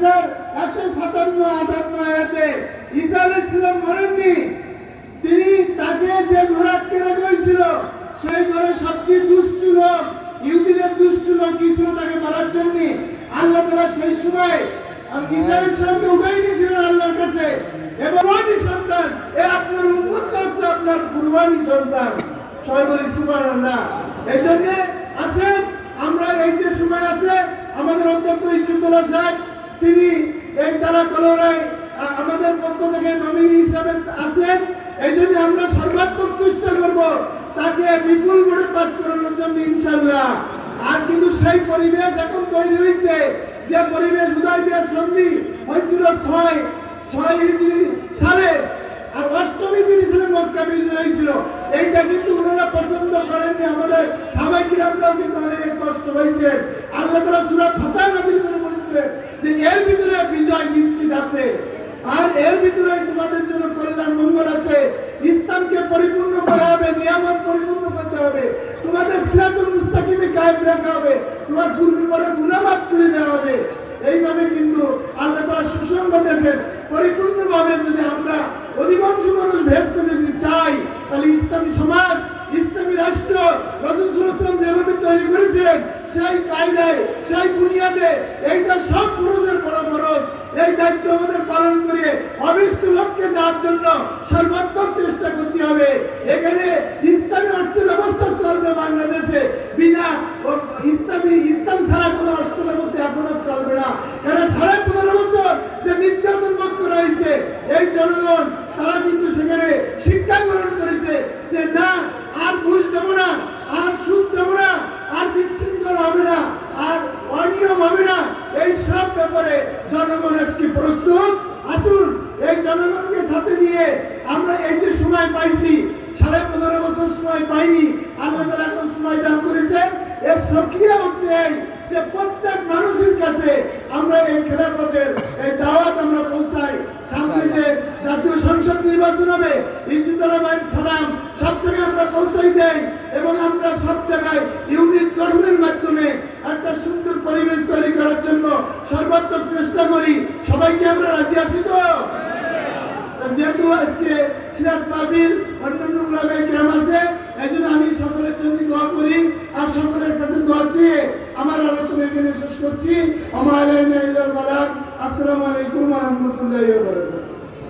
নিসার একশো সাতান্ন, আটান্ন আয়াতে ঈসা আলাইহিস সালাম মরেননি তিনি তাকে যে ঘরে আটকে রাখা হয়েছিল, সেই ঘরে সবচেয়ে দুষ্ট লোক, ইহুদিদের দুষ্ট লোক কি ছিল তাকে মারার জন্য। আল্লাহ তাআলা সেই সময় ঈসা আলাইহিস সালামকে উঠাই নিয়েছিলেন আল্লাহর কাছে। এবং সন্তান, এ আপনার হচ্ছে আপনার কুরবানি সন্তান। বলি, সুবহানাল্লাহ। এই জন্য আসেন, আমরা এই যে সময় আছে, আমাদের অধ্যক্ষ ইজ্জতুল্লাহ সাহেব তিনি এই তারা কলরায় আমাদের পক্ষ থেকে নমিনি হিসাবে আছেন। এই জন্য আমরা সর্বাত্মক চেষ্টা করব তাকে বিপুল ভোটে পাস করানোর জন্য, ইনশাল্লাহ। আর কিন্তু সেই পরিবেশ এখন তৈরি হয়েছে, যে পরিবেশ উদয় বিয়া সন্ধি হয়েছিল ছয় ছয় সালে, আর অষ্টমী দিন হিসেবে মক্কা বিজয় হয়েছিল। এইটা কিন্তু ওনারা পছন্দ করেননি, আমাদের সাবাই কিরামরাও কিন্তু অনেক কষ্ট হয়েছে আল্লাহ তালা সুরা ফাতা নাজিল করে বলেছিলেন যে এর ভিতরে বিজয় নিশ্চিত আছে। আর এর ভিতরে তোমাদের জন্য কল্যাণ মঙ্গল আছে। ইসলামকে পরিপূর্ণ করা হবে, নিয়ামত পরিপূর্ণ করতে হবে। তোমাদের সিরাতুল মুস্তাকিমে কায়েম রাখা হবে। তোমার পূর্বে পরে গুণামাত করে দেওয়া হবে। এইভাবে কিন্তু আল্লাহ তারা সুসংবাদ দিয়েছেন পরিপূর্ণভাবে যদি আমরা অধিকাংশ মানুষ ভেস্তে যদি চাই, তাহলে ইসলামী সেই কায়দায় সেই বুনিয়াদে এইটা সব পুরুষের বড় খরচ। এই দায়িত্ব আমাদের পালন করে অবিষ্ট লক্ষ্যে যাওয়ার জন্য সর্বাত্মক চেষ্টা করতে হবে। এখানে ইসলামী অর্থ ব্যবস্থা চলবে বাংলাদেশে। বিনা ইসলামী, ইসলাম ছাড়া কোনো অর্থ ব্যবস্থা এখন আর চলবে না। কারণ সাড়ে পনেরো বছর যে নির্যাতন মুক্ত রয়েছে, এই জনগণ, তারা কিন্তু সেখানে শিক্ষা গ্রহণ করেছে যে না, আর ঘুষ দেবো না আর সুদ দেবো না আর বিশৃঙ্খল হবে না আর অনিয়ম হবে না এই ব্যাপারে জনগণ আজকে প্রস্তুত। আসুন এই জনগণকে সাথে নিয়ে আমরা এই যে সময় পাইছি সাড়ে পনেরো বছর সময় পাইনি আল্লাহ তালা এখন সময় দান করেছেন। এর সক্রিয় হচ্ছে যে প্রত্যেক মানুষের কাছে আমরা এই খেলাপথের এই দাওয়াত আমরা পৌঁছাই। সামনে যে জাতীয় সংসদ নির্বাচন হবে ইজ্জুদ্দোল্লাহ ভাইয়ের সালাম সব জায়গায় আমরা পৌঁছাই দেই এবং আমরা সব জায়গায় ইউনিট গঠনের মাধ্যমে করি সবাইকে আমরা রাজি আছি তো? যেহেতু আজকে সিরাত পাবিল অন্যান্য গ্রামে গ্রাম আছে এই জন্য আমি সকলের জন্য দোয়া করি আর সকলের কাছে দোয়া চেয়ে আমার আলোচনা এখানে শেষ করছি। আমার আসসালামু আলাইকুম রাহমাতুল্লাহি